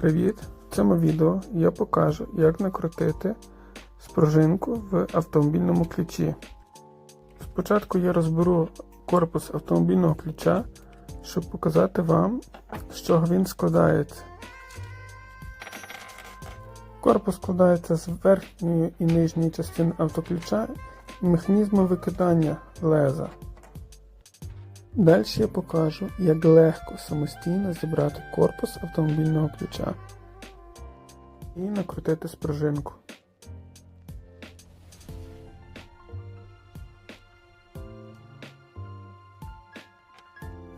Привіт! В цьому відео я покажу, як накрутити спружинку в автомобільному ключі. Спочатку я розберу корпус автомобільного ключа, щоб показати вам, з чого він складається. Корпус складається з верхньої і нижньої частини автоключа і механізму викидання леза. Далі я покажу, як легко самостійно зібрати корпус автомобільного ключа і накрутити спружинку.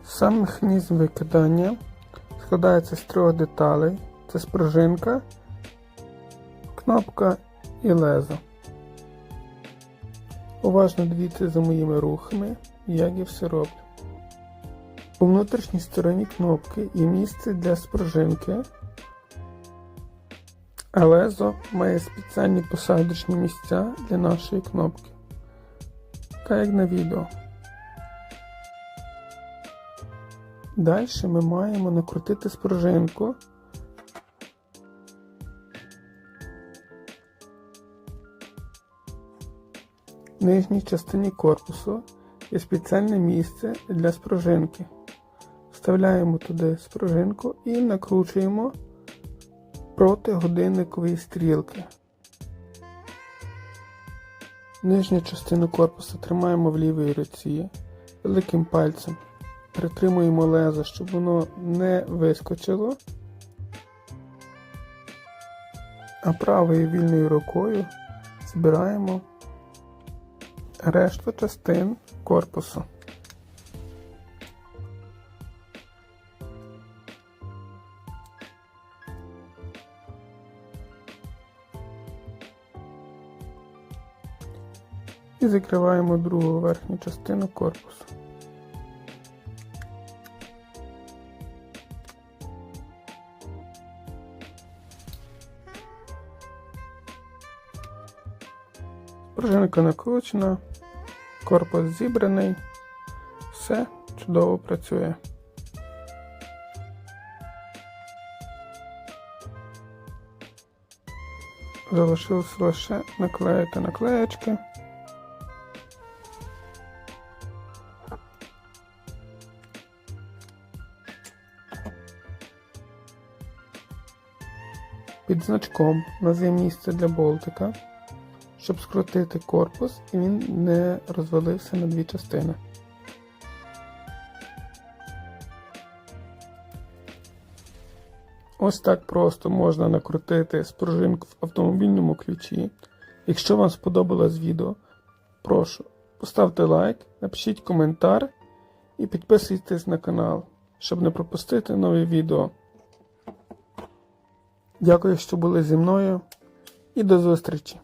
Сам механізм викидання складається з трьох деталей: це спружинка, кнопка і лезо. Уважно дивіться за моїми рухами, як я все роблю. У внутрішній стороні кнопки є місце для спружинки, а лезо має спеціальні посадочні місця для нашої кнопки. Так як на відео. Далі ми маємо накрутити спружинку. В нижній частині корпусу є спеціальне місце для спружинки. Вставляємо туди спружинку і накручуємо проти годинникової стрілки. Нижню частину корпусу тримаємо в лівій руці великим пальцем. Притримуємо лезо, щоб воно не вискочило. А правою вільною рукою збираємо решту частин корпусу. І закриваємо другу верхню частину корпусу. Пружинка накручена, корпус зібраний, все чудово працює. Залишилось лише наклеїти наклеєчки. Під значком у нас місце для болтика, щоб скрутити корпус і він не розвалився на дві частини. Ось так просто можна накрутити спружинку в автомобільному ключі. Якщо вам сподобалось відео, прошу поставте лайк, напишіть коментар і підписуйтесь на канал, щоб не пропустити нові відео. Дякую, що були зі мною і до зустрічі!